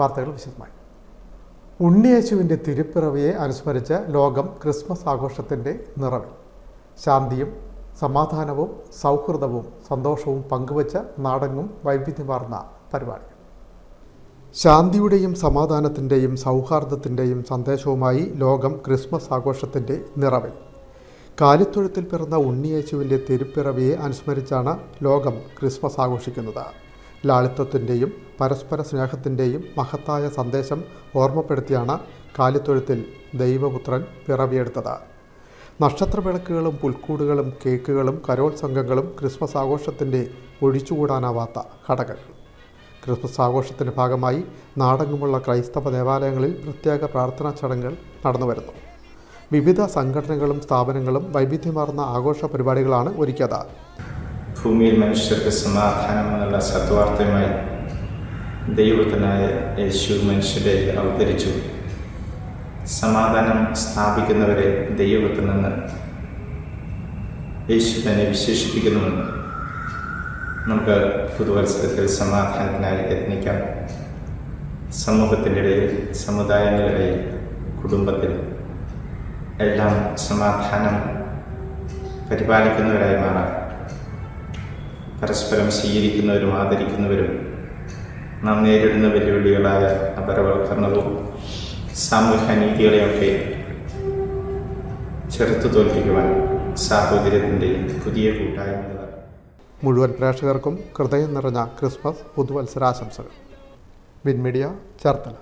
വാർത്തകൾ വിശദമായി. ഉണ്ണിയേശുവിന്റെ തിരുപ്പിറവിയെ അനുസ്മരിച്ച് ലോകം ക്രിസ്മസ് ആഘോഷത്തിന്റെ നിറവിൽ. ശാന്തിയും സമാധാനവും സൗഹൃദവും സന്തോഷവും പങ്കുവച്ച നാടങ്ങും വൈവിധ്യമാർന്ന പരിപാടി. ശാന്തിയുടെയും സമാധാനത്തിന്റെയും സൗഹാർദ്ദത്തിന്റെയും സന്ദേശവുമായി ലോകം ക്രിസ്മസ് ആഘോഷത്തിന്റെ നിറവിൽ. കാലിത്തൊഴുത്തിൽ പിറന്ന ഉണ്ണിയേശുവിന്റെ തിരുപ്പിറവിയെ അനുസ്മരിച്ചാണ് ലോകം ക്രിസ്മസ് ആഘോഷിക്കുന്നത്. ലാളിത്വത്തിന്റെയും പരസ്പര സ്നേഹത്തിന്റെയും മഹത്തായ സന്ദേശം ഓർമ്മപ്പെടുത്തിയാണ് കാലിത്തൊഴുത്തിൽ ദൈവപുത്രൻ പിറവിയെടുത്തത്. നക്ഷത്രവിളക്കുകളും പുൽക്കൂടുകളും കേക്കുകളും കരോൾ സംഘങ്ങളും ക്രിസ്മസ് ആഘോഷത്തിന്റെ ഒഴിച്ചുകൂടാനാവാത്ത ഘടകങ്ങൾ. ക്രിസ്മസ് ആഘോഷത്തിന്റെ ഭാഗമായി നാടെങ്ങുമുള്ള ക്രൈസ്തവ ദേവാലയങ്ങളിൽ പ്രത്യേക പ്രാർത്ഥനാ ചടങ്ങുകൾ നടന്നുവരുന്നു വിവിധ സംഘടനകളും സ്ഥാപനങ്ങളും വൈവിധ്യമാർന്ന ആഘോഷ പരിപാടികളാണ് ഒരുക്കിയത്. ഭൂമിയിൽ മനുഷ്യർക്ക് സമാധാനം സത്വാർത്ഥമായി ദൈവത്തിനായ യേശു മനുഷ്യരെ അവതരിച്ചു. സമാധാനം സ്ഥാപിക്കുന്നവരെ ദൈവത്തിൽ നിന്ന് യേശു തന്നെ വിശേഷിപ്പിക്കുന്നുണ്ട്. നമുക്ക് പുതുവത്സരത്തിൽ സമാധാനത്തിനായി യത്നിക്കാം. സമൂഹത്തിന്റെ ഇടയിൽ സമുദായങ്ങളിടയിൽ കുടുംബത്തിൽ എല്ലാം സമാധാനം പരിപാലിക്കുന്നവരായി മാറാം. പരസ്പരം സ്വീകരിക്കുന്നവരും ആദരിക്കുന്നവരും നാം നേരിടുന്ന വെല്ലുവിളികളായ അപരവൽക്കരണവും സാമൂഹ്യ നീതികളെയൊക്കെ ചെറുത്തു തോൽപ്പിക്കുവാൻ സാഹോദര്യത്തിന്റെ പുതിയ കൂട്ടായ്മ മുഴുവൻ പ്രേക്ഷകർക്കും ഹൃദയം നിറഞ്ഞ ക്രിസ്മസ് പുതുവത്സരാശംസകൾ. വിൻമീഡിയ ചേർത്തല.